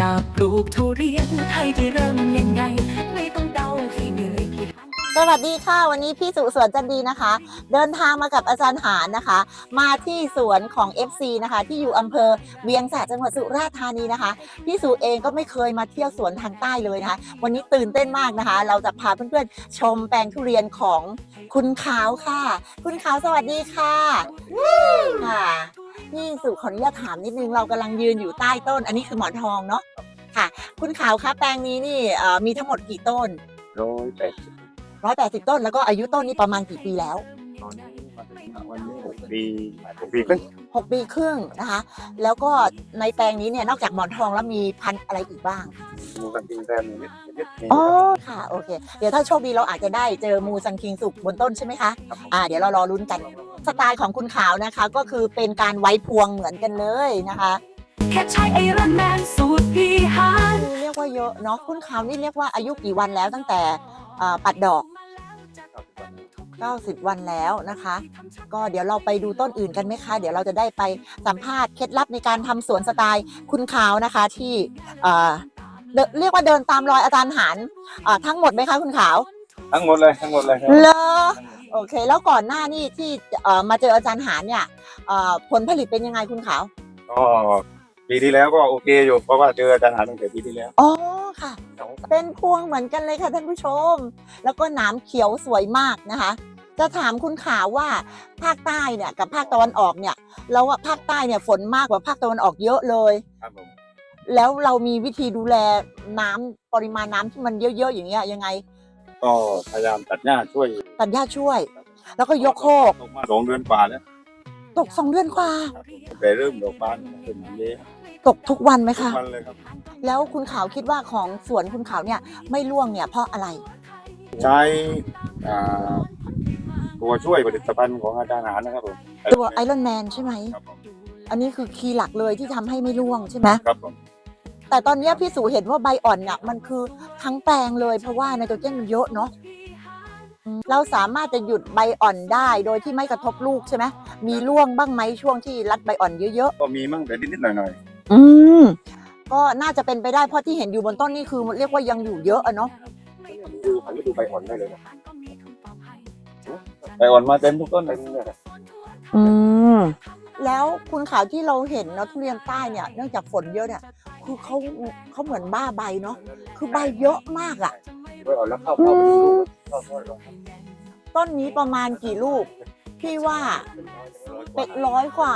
อยากปลูกทุเรียนให้ได้เริ่มยังไง ไม่ต้องเดาให้เหนื่อยกี่ครั้ง สวัสดีค่ะ วันนี้พี่สุสวนจันดีนะคะ เดินทางมากับอาจารย์หารนะคะ มาที่สวนของ FC นะคะ ที่อยู่อำเภอเวียงสะจังหวัดสุราษฎร์ธานีนะคะ พี่สุเองก็ไม่เคยมาเที่ยวสวนทางใต้เลยนะคะ วันนี้ตื่นเต้นมากนะคะ เราจะพาเพื่อนๆชมแปลงทุเรียนของคุณขาวค่ะ คุณขาวสวัสดีค่ะค่ะนี่ สุขออนุญาตถามนิดนึงเรากำลังยืนอยู่ใต้ต้น อันนี้คือหมอนทองเนาะค่ะ คุณขาวคะแปลงนี้นี่เอ่อมีทั้งหมดกี่ต้นร้อยแปดสิบร้อยแปดสิบต้นแล้วก็อายุต้นนี่ประมาณกี่ปีแล้วตอนนี้มาถึงวันนี้หกปีหกปีครึ่งหกปีครึ่งนะคะ แล้วก็ในแปลงนี้เนี่ยนอกจากหมอนทองแล้วมีพันธุ์อะไรอีกบ้างมูกันจริงแทนนิดนิดนิดอ๋อค่ะโอเค เดี๋ยวถ้าโชคดีเราอาจจะได้เจอมูซันคิงสุกบนต้นใช่ไหมคะครับผมอ่าเดี๋ยวเรารอลุ้นกัน สไตล์ของคุณขาวนะคะ ก็คือเป็นการไว้พวงเหมือนกันเลยนะคะแค่ใช้ไอรอนแมนสูตรพี่หานคือเรียกว่าเยอะเนาะคุณขาวนี่เรียกว่าอายุกี่วันแล้วตั้งแต่อ่าปัดดอก 90 วันแล้วนะคะ ก็เดี๋ยวเราไปดูต้นอื่นกันไหมคะ เดี๋ยวเราจะได้ไปสัมภาษณ์เคล็ดลับในการทำสวนสไตล์คุณขาวนะคะที่เอ่อเดินเรียกว่าเดินตามรอยอาจารย์หารอ่าทั้งหมดไหมคะคุณขาว ทั้งหมดเลยทั้งหมดเลยครับเลอ โอเค แล้วก่อนหน้านี่ที่เอ่อมาเจออาจารย์หารเนี่ยเอ่อผลผลิตเป็นยังไงคุณขาวก็ปีที่แล้วก็โอเคอยู่เพราะว่าเจออาจารย์หาตั้งแต่ปีที่แล้วอ๋อค่ะ เป็นพวงเหมือนกันเลยค่ะท่านผู้ชม แล้วก็หน้ำเขียวสวยมากนะคะ จะถามคุณขาวว่าภาคใต้เนี่ยกับภาคตะวันออกเนี่ยเราอะภาคใต้เนี่ยฝนมากกว่าภาคตะวันออกเยอะเลย ครับผมแล้วเรามีวิธีดูแลน้ำปริมาณน้ำที่มันเยอะๆอย่างเงี้ยยังไง ก็พยายามตัดหญ้าช่วย ตัดหญ้าช่วย แล้วก็ยกโคกตกมาสองเดือนกว่าแล้วตกสองเดือนกว่า ครับแต่เริ่มดอกบานเป็นอย่างนี้ตกทุกวันไหมทุกคะ วันเลยครับ แล้วคุณขาวคิดว่าของสวนคุณขาวเนี่ยไม่ร่วงเนี่ยเพราะอะไร ใช้อ่าตัวช่วยผลิตภัณฑ์ของอาจารย์หานะครับผมตัวไอรอนแมนใช่ไหม ครับผมอันนี้คือคีย์หลักเลยที่ทำให้ไม่ร่วงใช่ไหมครับผม แต่ตอนเนี้ยพี่สูเห็นว่าใบอ่อนเนี่ยมันคือทั้งแปลงเลย เพราะว่าไนโตรเจนมันเยอะเนาะอืมเราสามารถจะหยุดใบอ่อนได้โดยที่ไม่กระทบลูกใช่ไหมมีร่วงบ้างไหมช่วงที่รัดใบอ่อนเยอะก็มีมั่งแต่นิดๆหน่อยๆอืมก็น่าจะเป็นไปได้เพราะที่เห็นอยู่บนต้นนี่คือเรียกว่ายังอยู่เยอะอะเนาะๆดูหันไปดูใบอ่อนได้เลยนะใบอ่อนมาเต็มทุกต้นเลยนะอืมแล้วคุณขาวที่เราเห็นเนาะทุเรียนใต้เนี่ยเนื่องจากฝนเยอะเนี่ย คือเขาเขาเหมือนบ้าใบเนาะคือใบเยอะมากอะใบอ่อนแล้วเข้าเข้าไปดูลูกเข้าเข้าเข้าต้นนี้ประมาณกี่ลูก พี่ว่าเป็นร้อยกว่า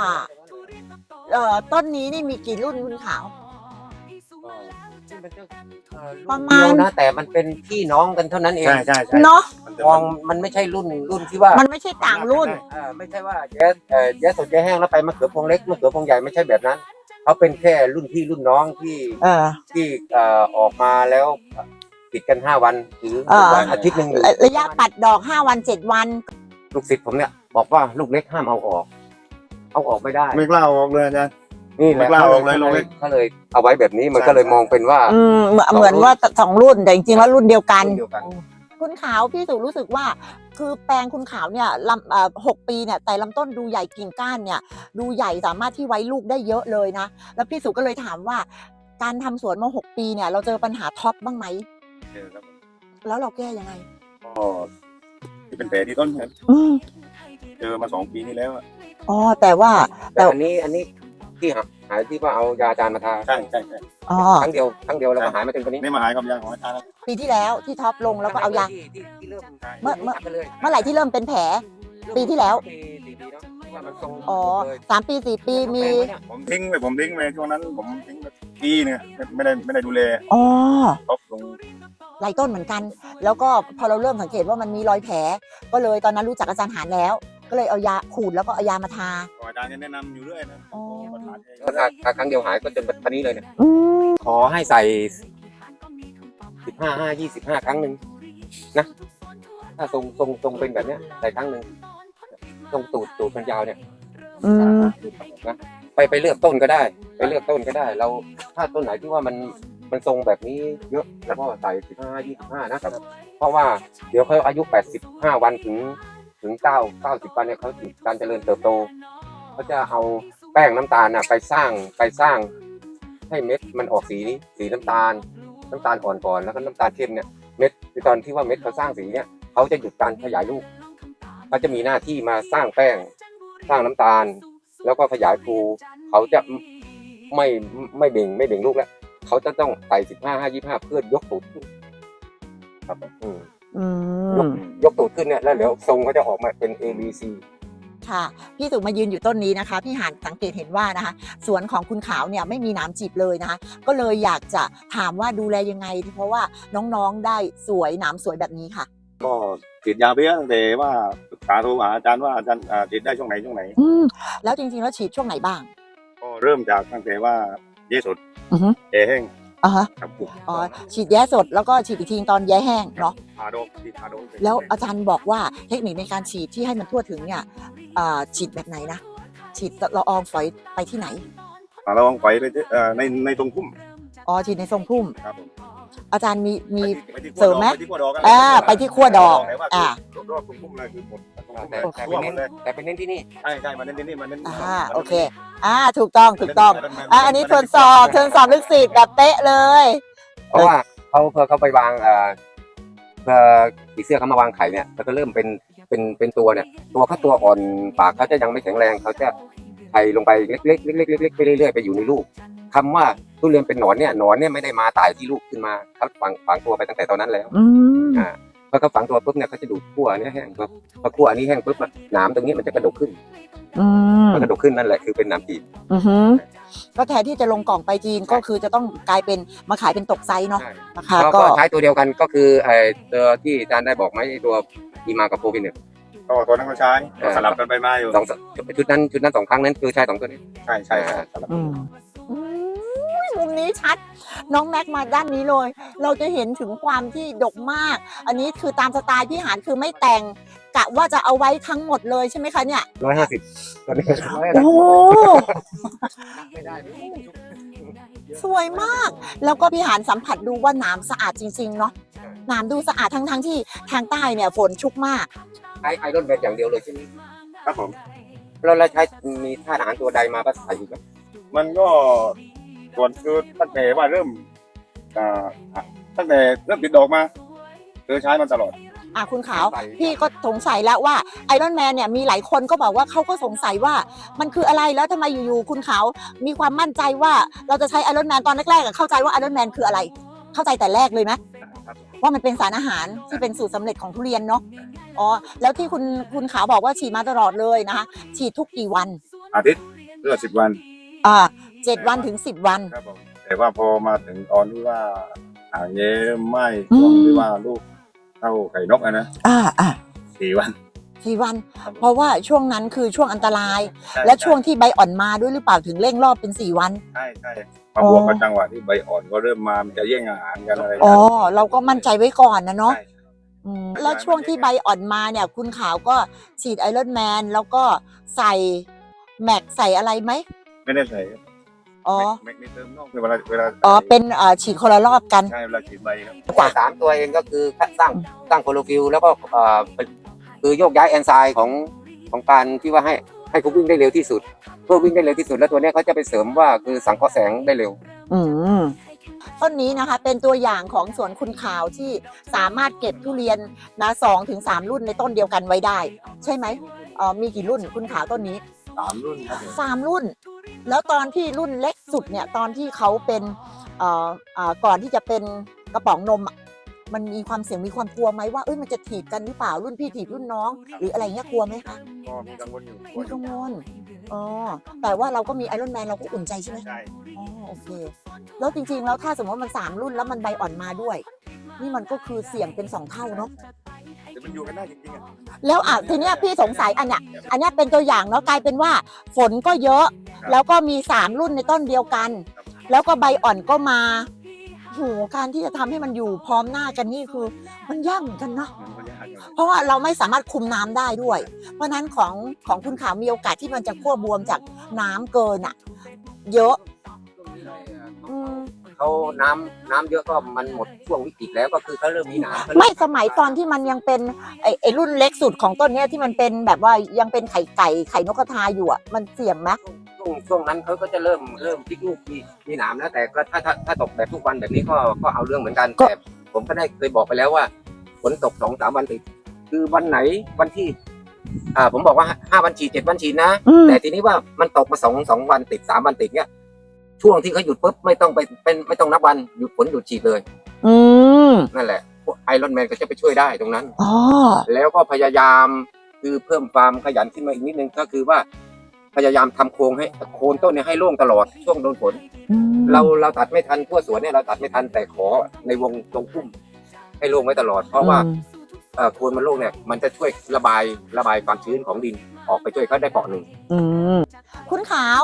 เอ่อต้นนี้นี่มีกี่รุ่นคุณขาว ประมาณเดียวนะแต่มันเป็นพี่น้องกันเท่านั้นเองใช่ใช่ใช่เนาะมันจะมองมันไม่ใช่รุ่นรุ่นที่ว่า มันไม่ใช่ต่างรุ่นเอ่อไม่ใช่ว่าแย่เอ่อแย่สดแย่แห้งแล้วไปมะเขือพวงเล็กมะเขือพวงใหญ่ไม่ใช่แบบนั้น เขาเป็นแค่รุ่นพี่รุ่นน้องที่เออ ที่เอ่อออกมาแล้วติดกันห้าวันหรือเอ่อวันอาทิตย์หนึ่งหรือระยะปัดดอก5วัน7วันลูกศิษย์ผมเนี่ยบอกว่าลูกเล็กห้ามเอาออก เอาออกไม่ได้ไม่กล้าออกเลยอาจารย์ นี่แหละไม่กล้าออกเลยลูกเล็กเขาเลยเอาไว้แบบนี้มันใช่ก็เลยมองเป็นว่า อืมเหมือนเหมือนว่าสองรุ่นแต่จริงๆแล้วรุ่นเดียวกัน เดียวกัน คุณขาวพี่สุรู้สึกว่า คือแปลงคุณขาวเนี่ยลำเอ่อหกปีเนี่ยแต่ลำต้นดูใหญ่กิ่งก้านเนี่ย ดูใหญ่สามารถที่ไว้ลูกได้เยอะเลยนะ แล้วพี่สุก็เลยถามว่า การทำสวนมาหกปีเนี่ย เราเจอปัญหาท็อปบ้างไหมเจอครับแล้วเราแก้ยังไงก็ที่เป็นแผลที่ต้นครับอืมเจอมาสองปีที่แล้วอะอ๋อแต่ว่าแต่อันนี้อันนี้ที่หาหายที่ว่าเอายาอาจารย์มาทาใช่ใช่ใช่อ๋อครั้งเดียวครั้งเดียวแล้วก็หายมาจนตอนนี้นี่มาหายกับยาของอาจารย์นะ ปีที่แล้วที่ท็อปลงแล้วก็เอายา ที่ที่ที่เริ่มเมื่อเมื่อไปเลยเมื่อไหร่ที่เริ่มเป็นแผล ปีที่แล้ว ปีสี่ปีเนอะว่ามันทรงอ๋อเลยสามปีสี่ปีมีผมทิ้งไปผมทิ้งไปช่วงนั้นผมทิ้งไปปีเนี่ยไม่ไม่ได้ไม่ได้ดูแลอ๋อครบลงหลายต้นเหมือนกัน แล้วก็พอเราเริ่มสังเกตว่ามันมีรอยแผล ก็เลยตอนนั้นรู้จักอาจารย์หารแล้ว ก็เลยเอายาขูดแล้วก็เอายามาทา อาจารย์ก็แนะนำอยู่เรื่อยนะอ๋อ ประธานเอง ก็ทาทาครั้งเดียวหายก็จนปันนี้เลยเนี่ยอืมขอให้ใส่ สิบห้าห้ายี่สิบห้าครั้งหนึ่งนะถ้าทรงทรงทรงเป็นแบบเนี้ยใส่ครั้งหนึ่งทรงตูดตูดมันยาวเนี่ยอืมนะไปไปเลือกต้นก็ได้ ไปเลือกต้นก็ได้ เราถ้าต้นไหนที่ว่ามันมันทรงแบบนี้เยอะแล้วก็ใส่สิบห้ายี่สิบห้านะครับ เพราะว่าเดี๋ยวเขาอายุแปดสิบห้าวันถึงถึงเก้าเก้าสิบวันเนี่ยเขาถึงการเจริญเติบโตเขาจะเอาแป้งน้ำตาลน่ะไปสร้างไปสร้างให้เม็ดมันออกสีสีน้ำตาล น้ำตาลอ่อนก่อนแล้วก็น้ำตาลเข้มเนี่ยเม็ดคือตอนที่ว่าเม็ดเขาสร้างสีเนี่ยเขาจะหยุดการขยายลูกเขาจะมีหน้าที่มาสร้างแป้ง สร้างน้ำตาล แล้วก็ขยายภูเขาจะไม่ไม่เบ่งไม่เบ่งลูกแล้วเขาจะต้องใส่สิบห้าห้ายี่ห้าเพื่อยกตูดขึ้นครับอืมอืยกมยกตูดขึ้นเนี่ยแล้วเดี๋ยวทรงเขาจะออกมาเป็น A B C ค่ะพี่สุมายืนอยู่ต้นนี้นะคะ พี่หานสังเกตเห็นว่านะคะ สวนของคุณขาวเนี่ยไม่มีหน้ำจีบเลยนะคะ ก็เลยอยากจะถามว่าดูแลยังไง เพราะว่าน้องๆได้สวยหน้ำสวยแบบนี้ค่ะ ก็ฉีดยาเพี้ยตั้งแต่ว่าปรึกษาโทรหาอาจารย์ว่าอาจารย์อ่าฉีดได้ช่วงไหนช่วงไหน อืมแล้วจริงๆแล้วฉีดช่วงไหนบ้าง ก็เริ่มจากตั้งแต่ว่าเยสดอือฮึ เอแห้ง อ่าฮะครับปุ๊บอ๋อฉีดแย้สดแล้วก็ฉีดอีกทีตอนแย้แห้งเนาะทาโดกฉีดทาโดกแล้วอาจารย์บอกว่าเทคนิคในการฉีดที่ให้มันทั่วถึงเนี่ยอ่าฉีดแบบไหนนะฉีดละอองฝอยไปที่ไหน อ่าเราลองไปไปที่เอ่อในในตรงพุ่มอ๋อฉีดในทรงพุ่มครับผม อาจารย์มีมีไปที่เสริมไหมไปที่ขั้วดอกอ่าไปที่ขั้วดอกแต่ว่าอ่าคือรอบๆตรงพุ่มเลยคือหมดตรงพุ่มแต่เลยแต่ทั่วไปหมเน้ดนเลยแต่ไปเน้นที่นี่ใช่ใช่มาเน้นที่นี่มาเน้นอ่าโอเคอ่าถูกต้องถูกต้องอ่าอันนี้ทวนสอบทวนสอบลึกศิษย์แบบเป๊ะเลยเพราะว่าเขาเพื่อเขาไปวางเอ่อเพื่อผีเสื้อเขามาวางไข่เนี่ยแล้วก็เริ่มเป็นเป็นเป็นตัวเนี่ย ตัวเขาตัวอ่อนปากเขาจะยังไม่แข็งแรงเขาจะไข่ลงไปเล็กๆเล็กๆเล็กๆไปเรื่อยๆไปอยู่ในลูกคำว่า ทุเรียนเป็นหนอนเนี่ยหนอนเนี่ยไม่ได้มาตายที่ลูกขึ้นมาเขาฝังฝังตัวไปตั้งแต่ตอนนั้นแล้วอืมอ่าพอเขาฝังตัวปุ๊บเนี่ยเขาจะดูดขั้วอันเนี้ยแห้งปุ๊บพอขั้วอันนี้แห้งปุ๊บอะหนามตรงนี้มันจะกระดกขึ้นอืมมันกระดกขึ้นนั่นแหละคือเป็นหนามจีบอือหือก็แทนที่จะลงกล่องไปจีนก็คือจะต้องกลายเป็นมาขายเป็นตกไซส์เนาะใช่นะคะก็ก็ก็ใช้ตัวเดียวกันก็คือไอ้ตัวที่อาจารย์ได้บอกไหมตัวอีมากับโปรวินเนี่ยก็ตัวนั้นก็ใช้ก็สลับกันไปมาอยู่สองชุดนั้นชุดนั้นสองครั้งนั้นคือใช้สองตัวนี้ ใช่ใช่ใช่สลับอืมอืม มุมนี้ชัด น้องแม็กมาด้านนี้เลย เราจะเห็นถึงความที่ดกมาก อันนี้คือตามสไตล์พี่หานคือไม่แต่งกะว่าจะเอาไว้ทั้งหมดเลยใช่ไหมคะเนี่ยร้อยห้าสิบตัวนี้โอ้โหไม่ได้สวยมาก แล้วก็พี่หานสัมผัสดูว่าน้ำสะอาดจริงๆเนาะน้ำดูสะอาดทั้งๆที่ทางใต้เนี่ยฝนชุกมากใช้ไอรอนแมนอย่างเดียวเลยใช่ไหมครับผมเราเราใช้มีท่าทหารตัวใดมาก็ใส่อยู่ไหมมันก็ ส่วนคือตั้งแต่ว่าเริ่มอ่าตั้งแต่เริ่มติดดอกมาคือใช้มันตลอด อะคุณขาวพี่ก็สงสัยแล้วว่าไอรอนแมนเนี่ยมีหลายคนก็บอกว่าเขาก็สงสัยว่ามันคืออะไรแล้วทำไมอยู่ๆคุณขาวมีความมั่นใจว่าเราจะใช้ไอรอนแมนตอนแรกๆอะเข้าใจว่าไอรอนแมนคืออะไร เข้าใจแต่แรกเลยไหมว่ามันเป็นสารอาหารที่เป็นสูตรสำเร็จของทุเรียนเนาะอ๋อแล้วที่คุณคุณขาวบอกว่าฉีดมาตลอดเลยนะคะฉีดทุกกี่วันอาทิตย์เลือดสิบวัน อ่า เจ็ดวันถึงสิบวัน ครับผมแต่ว่าพอมาถึงตอนที่ว่าอ่างเย้ไหม้อืมช่วงที่ว่าลูกเท่าไข่นกอะนะอ่าอ่าสี่วัน สี่วัน ครับผมเพราะว่าช่วงนั้นคือช่วงอันตรายใช่และช่วงที่ใบอ่อนมาด้วยหรือเปล่าถึงเร่งรอบเป็นสี่วัน ใช่ใช่มาบวกกับจังหวะที่ใบอ่อนก็เริ่มมามันจะแย่งอาหารกันอะไรกัอ๋อ เราก็มั่นใจไว้ก่อนนะเนาะใช่ อืมแล้วช่วงที่ใบอ่อนมาเนี่ยคุณขาวก็ฉีดไอรอนแมนแล้วก็ใส่แม็กใส่อะไรไหมไม่ได้ใส่ครับ อ๋อ ไม่ไม่เติมนอกเวลาเวลาอ๋อ เป็นเอ่อฉีดคนละรอบกัน ใช่เวลาฉีดใบครับกว่าสามตัวเองก็คือสร้างสร้างโคโลฟิลแล้วก็เอ่อเป็นคือโยกย้ายแอนไซม์ของของการที่ว่าให้ให้เขาวิ่งได้เร็วที่สุด เพื่อวิ่งได้เร็วที่สุด แล้วตัวเนี้ยเขาจะไปเสริมว่าคือสังเคราะห์แสงได้เร็ว อืมต้นนี้นะคะเป็นตัวอย่างของสวนคุณขาวที่สามารถเก็บทุเรียนนะสองถึงสามรุ่นในต้นเดียวกันไว้ได้ ใช่ไหมเอ่อมีกี่รุ่นคุณขาวต้นนี้สามรุ่นครับผมสามรุ่น แล้วตอนที่รุ่นเล็กสุดเนี่ยตอนที่เขาเป็นเอ่อเอ่อก่อนที่จะเป็นกระป๋องนมอะมันมีความเสี่ยงมีความกลัวไหมว่าเอ้ยมันจะถีบกันหรือเปล่ารุ่นพี่ถีบรุ่นน้อง หรืออะไรเงี้ยกลัวไหมคะก็มีกังวลอยู่มีกังวลอ๋อแต่ว่าเราก็มีไอรอนแมนเราก็อุ่นใจใช่ไหมใช่อ๋อโอเคแล้วจริงๆแล้วถ้าสมมติมันสามรุ่นแล้วมันใบอ่อนมาด้วย นี่มันก็คือเสี่ยงเป็นสองเท่าเนาะ แต่มันอยู่กันได้จริงๆอะแล้วอะทีเนี้ยพี่สงสัยอันเนี้ยอันเนี้ยเป็นตัวอย่างเนาะกลายเป็นว่าฝนก็เยอะ แล้วก็มีสามรุ่นในต้นเดียวกัน แล้วก็ใบอ่อนก็มาโหการที่จะทำให้มันอยู่พร้อมหน้ากันนี่คือ มันยากเหมือนกันเนาะมันก็ยากอยู่เพราะว่าเราไม่สามารถคุมน้ำได้ด้วย เพราะฉะนั้นของของคุณขาวมีโอกาสที่มันจะขั้วบวมจากน้ำเกินอะเยอะ อืม เขาน้ำน้ำเยอะก็มันหมดช่วงวิกฤตแล้วก็คือเขาเริ่มมีหนามไม่สมัยตอนที่มันยังเป็นไอ้ไอ้รุ่นเล็กสุดของต้นเนี้ยที่มันเป็นแบบว่ายังเป็นไข่ไก่ไข่นกกระทาอยู่อะมันเสี่ยงไหมช่วงช่วงช่วงนั้นเขาก็จะเริ่มเริ่มพลิกลูกมีมีหนามแล้วแต่ก็ถ้าถ้าถ้าตกแบบทุกวันแบบนี้ก็ก็เอาเรื่องเหมือนกันก็แต่ผมก็ได้เคยบอกไปแล้วว่าฝนตกสองสามวันติดคือวันไหนวันที่ อ่าผมบอกว่าห้าวันฉีดเจ็ดวันฉีดนะ อืมแต่ทีนี้ว่ามันตกมาสองสองวันติดสามวันติดเนี้ย ช่วงที่เขาหยุดปุ๊บไม่ต้องไปเป็นไม่ต้องนับวันหยุดฝนหยุดฉีดเลย อืมนั่นแหละพวกไอรอนแมนก็จะไปช่วยได้ตรงนั้น อ๋อ แล้วก็พยายามคือเพิ่มความขยันขึ้นมาอีกนิดนึงก็คือว่า พยายามทำโครงให้โคนต้นเนี่ยให้โล่งตลอดช่วงโดนฝนอืมเราเราตัดไม่ทันทั่วสวนเนี่ยเราตัดไม่ทันแต่ขอในวงตรงพุ่ม ให้โล่งไว้ตลอด เพราะว่าอืมเอ่อโคนมันโล่งเนี่ยมันจะช่วยระบายระบายความชื้นของดินออกไปช่วยเขาได้เปาะหนึ่งอืมคุณขาว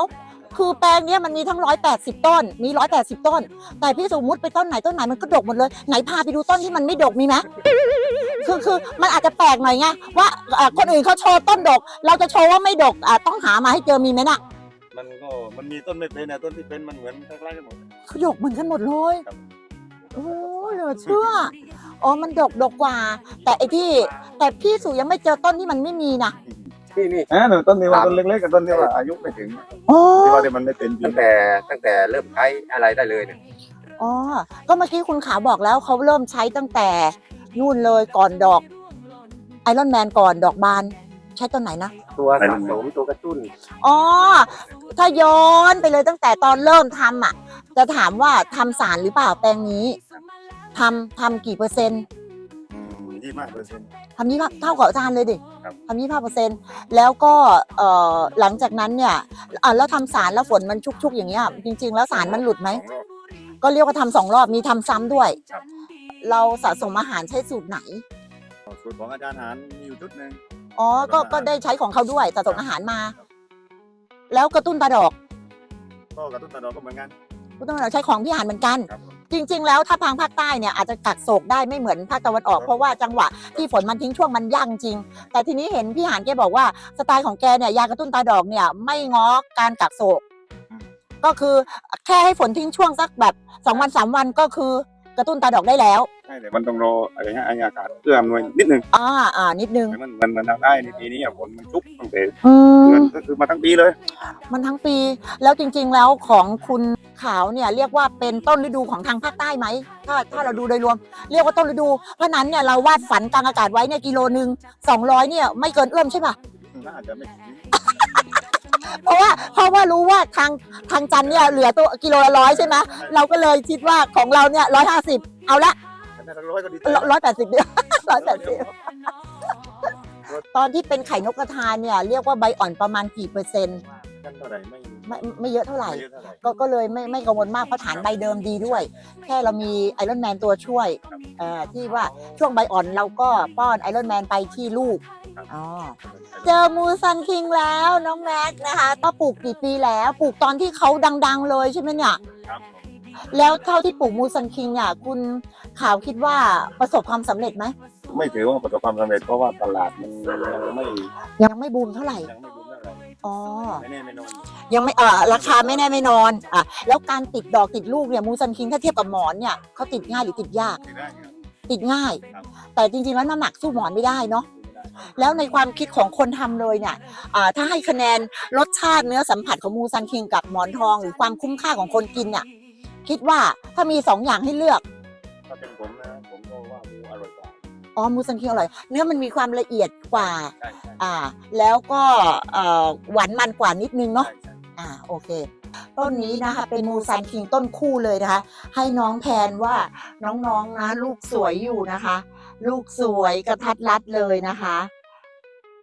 คือแปลงเนี้ยมันมีทั้งร้อยแปดสิบต้น มีร้อยแปดสิบต้น แต่พี่สมมุติไปต้นไหนต้นไหนมันก็ดกหมดเลย ไหนพาไปดูต้นที่มันไม่ดกมีไหมคือคือมันอาจจะแปลกหน่อยไงว่าเอ่อคนอื่นเขาโชว์ต้นดก เราจะโชว์ว่าไม่ดกอะต้องหามาให้เจอมีไหมน่ะมันก็มันมีต้นไม่เป็นนะต้นที่เป็นมันเหมือนคล้ายๆกันหมดคือดกเหมือนกันหมดเลย ครับ โอ้เหลือเชื่ออ๋อมันดกดกกว่า แต่ไอที่แต่พี่สุยังไม่เจอต้นที่มันไม่มีนะ นี่นี่อ่าหนูต้นนี้ว่าครับต้นเล็กๆกับต้นที่ว่าอายุไม่ถึงอ๋อที่ว่าที่มันไม่เป็นจริตั้งงแต่ตั้งแต่เริ่มใช้อะไรได้เลยเนี่ยอ๋อก็เมื่อกี้คุณขาวบอกแล้วเขาเริ่มใช้ตั้งแต่นู่นเลยก่อนดอกไอรอนแมนก่อนดอกบาน ใช้ต้นไหนนะ ตัวสะสมตัวกระตุ้นอ๋อถ้าย้อนไปเลยตั้งแต่ตอนเริ่มทำอะ จะถามว่าทำสารหรือเปล่าแปลงนี้ทำทำกี่เปอร์เซ็นต์ ยี่มากเปอร์เซ็นต์ ทำยี่ห้าเท่ากับอาจารย์เลยดิครับ ทำยี่ห้าเปอร์เซ็นต์แล้วก็เอ่อหลังจากนั้นเนี่ยอะแล้วทำสารแล้วฝนมันชุกๆอย่างเงี้ยจริง ๆ แล้วสารมันหลุดไหม สองรอบ ก็เรียกว่าทำสองรอบมีทำซ้ำด้วย ครับ เราสะสมอาหารใช้สูตรไหน สูตรของอาจารย์หานมีอยู่ชุดหนึ่ง อ๋อ ก็ ก็ได้ใช้ของเขาด้วยสะสมอาหารมาแล้วกระตุ้นตาดอก ก็กระตุ้นตาดอกก็เหมือนกัน กระตุ้นตาดอกใช้ของพี่หานเหมือนกัน ครับจริง ๆ แล้วถ้าทางภาคใต้เนี่ยอาจจะกักโศกได้ไม่เหมือนภาคตะวันออก เพราะว่าจังหวะที่ฝนมันทิ้งช่วงมันยั่งจริง แต่ทีนี้เห็นพี่หานแกบอกว่าสไตล์ของแกเนี่ยยากระตุ้นตาดอกเนี่ยไม่ง้อการกักโศก ก็คือแค่ให้ฝนทิ้งช่วงสักแบบสองวันสามวันก็คือกระตุ้นตาดอกได้แล้วใช่แต่มันต้องรออะไรเงี้ยอากาศเอื้ออำนวยนิดนึงอ่าอ่านิดนึงแต่มันมันมันทำได้ในปีนี้อะฝนมันชุกตั้งแต่อืเดือนมก็คือมาทั้งปีเลยมันทั้งปีแล้วจริง ๆ แล้วของคุณขาวเนี่ยเรียกว่าเป็นต้นฤดูของทางภาคใต้ไหมถ้าถ้าเราดูโดยรวม เรียกว่าต้นฤดู เพราะฉะนั้นเนี่ยเราวาดฝันกลางอากาศไว้เนี่ยกิโลหนึ่งสองร้อยเนี่ยไม่เกินเอื้อมใช่ปะ น่าจะไม่ถึงเพราะว่าเพราะว่ารู้ว่าทางทางจันทร์เนี่ยเหลือตัวกิโลละร้อยใช่ไหมเราก็เลยคิดว่าของเราเนี่ยร้อยห้าสิบเอาละ แต่ถ้าร้อยก็ดีใจร้อยแปดสิบเดียวร้อยแปดสิบตอนที่เป็นไข่นกกระทาเนี่ยเรียกว่าใบอ่อนประมาณกี่เปอร์เซ็นต์กันเท่าไหร่ไม่ไม่ไม่เยอะเท่าไหร่ไม่เยอะเท่าไหร่ก็ก็เลยไม่ไม่กังวลมากเพราะฐานใบเดิมดีด้วย แค่เรามีไอรอนแมนตัวช่วยเอ่อที่ว่าช่วงใบอ่อนเราก็ป้อนไอรอนแมนไปที่ลูกอ๋อเจอมูซันคิงแล้วน้องแม็กซ์นะคะก็ปลูกกี่ปีแล้วปลูกตอนที่เขาดัง ๆ เลยใช่ไหมเนี่ยครับแล้วเท่าที่ปลูกมูซันคิงเนี่ยคุณ ข่าวคิดว่าประสบความสำเร็จไหม ไม่ถือว่าประสบความสำเร็จเพราะว่าตลาดมันยังไม่ยังไม่บูมเท่าไหร่ ยังไม่บูมเท่าไหร่อ๋อ ไม่แน่ไม่นอนยังไม่เอ่อราคาไม่แน่ไม่นอนอะแล้วการติดดอกติดลูกเนี่ยมูซันคิงถ้าเทียบกับหมอนเนี่ยเขาติดง่ายหรือติดยาก ไม่ได้ครับ ติดง่าย ครับ แต่จริงๆแล้วน้ำหนักสู้หมอนไม่ได้เนาะ แล้วในความคิดของคนทำเลยเนี่ยอ่าถ้าให้คะแนนรสชาติเนื้อสัมผัสของมูซันคิงกับหมอนทอง หรือความคุ้มค่าของคนกินเนี่ยคิดว่าถ้ามีสองอย่างให้เลือก ถ้าเป็นผมนะผมก็ว่าหมูอร่อยกว่าอ๋อมูซันคิงอร่อย เนื้อมันมีความละเอียดกว่า ใช่ใช่อ่า แล้วก็เอ่อหวานมันกว่านิดนึงเนาะ ใช่ใช่อ่าโอเค ต้นนี้นะคะ เป็นมูซันคิงต้นคู่เลยนะคะ ให้น้องแพนว่าน้องๆนะ ลูกสวยอยู่นะคะ ลูกสวยกระทัดรัดเลยนะคะ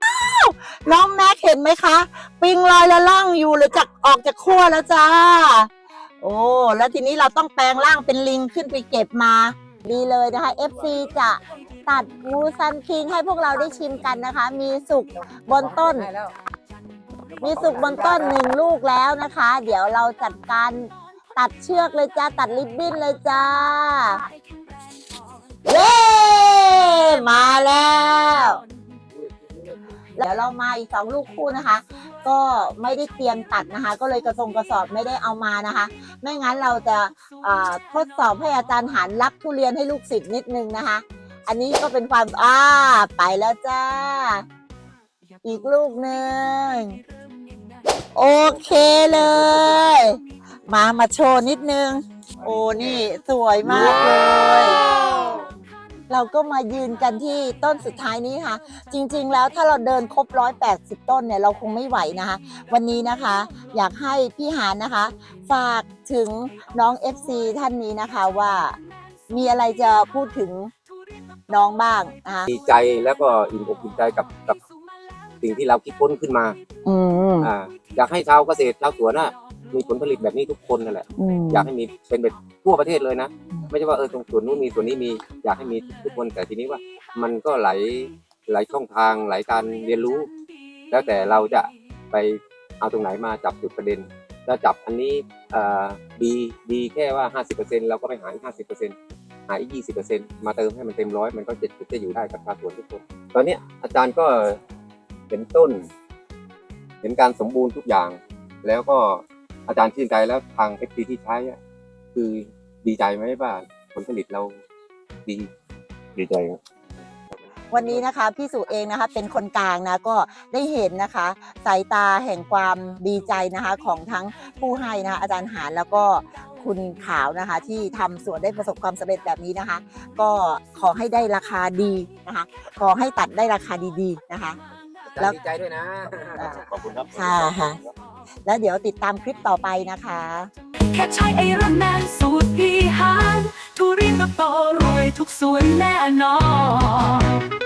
อ้าวน้องแม็กเห็นไหมคะ ปิงลอยละล่างอยู่เลยจากออกจากขั้วแล้วจ้า โอ้แล้วทีนี้เราต้องแปลงร่างเป็นลิงขึ้นไปเก็บมา ดีเลยนะคะ FC จะตัดมูซันคิงให้พวกเราได้ชิมกันนะคะ มีสุกบนต้น มีสุกบนต้นหนึ่งลูกแล้วนะคะ เดี๋ยวเราจัดการตัดเชือกเลยจ้าตัดริบบิ้นเลยจ้าเย้มาแล้ว เดี๋ยวเรามาอีกสองลูกคู่นะคะ ก็ไม่ได้เตรียมตัดนะคะ ก็เลยกระทรงกระสอบไม่ได้เอามานะคะ ไม่งั้นเราจะอ่าทดสอบให้อาจารย์หันรับทุเรียนให้ลูกศิษย์นิดนึงนะคะ อันนี้ก็เป็นความอ่าไปแล้วจ้า อีกลูกหนึ่งโอเคเลย มามาโชว์นิดนึง โอ้นี่สวยมากเลย เราก็มายืนกันที่ต้นสุดท้ายนี้ค่ะ จริงๆแล้วถ้าเราเดินครบ 180 ต้นเนี่ยเราคงไม่ไหวนะคะ วันนี้นะคะ อยากให้พี่หานนะคะ ฝากถึงน้อง FC ท่านนี้นะคะว่ามีอะไรจะพูดถึงน้องบ้างนะคะดีใจแล้วก็อิ่มอกอิ่มใจกับกับสิ่งที่เราคิดค้นขึ้นมาอืมอ่าอยากให้ชาวเกษตรชาวสวนน่ะมีผลผลิตแบบนี้ทุกคนนั่นแหละอืมอยากให้มีเป็นแบบทั่วประเทศเลยนะ อืม ไม่ใช่ว่าเออตรงส่วนนู้นมีส่วนนี้มีอยากให้มีทุกคนแต่ทีนี้ว่า มันก็หลายหลายช่องทางหลายการเรียนรู้ แล้วแต่เราจะไปเอาตรงไหนมาจับจุดประเด็นถ้าจับอันนี้อ่าดีดีแค่ว่า 50%เราก็ไปหาอีก50%หาอีก20%มาเติมให้มันเต็มร้อยมันก็จะจะอยู่ได้กับชาวสวนทุกคน ตอนนี้อาจารย์ก็เห็นต้น เห็นการสมบูรณ์ทุกอย่าง แล้วก็อาจารย์ชื่นใจแล้วทางเอฟซีที่ใช้คือ ดีใจไหมว่าผลผลิตเราดี ดีใจครับ วันนี้นะคะพี่สุเองนะคะเป็นคนกลางนะก็ได้เห็นนะคะสายตาแห่งความดีใจนะคะของทั้งผู้ให้นะคะอาจารย์หารแล้วก็คุณขาวนะคะที่ทำสวนได้ประสบความสำเร็จแบบนี้นะคะ ก็ขอให้ได้ราคาดีนะคะ ขอให้ตัดได้ราคาดีๆนะคะอา แล้จาวรย์ดีใจด้วยนะ ขอบคุณครับ ค่ะค่ะแล้วเดี๋ยวติดตามคลิปต่อไปนะคะ แค่ใช้ไอรอนแมนสูตรพี่หานทุเรียนมาโปรรวยทุกสวนแน่นอน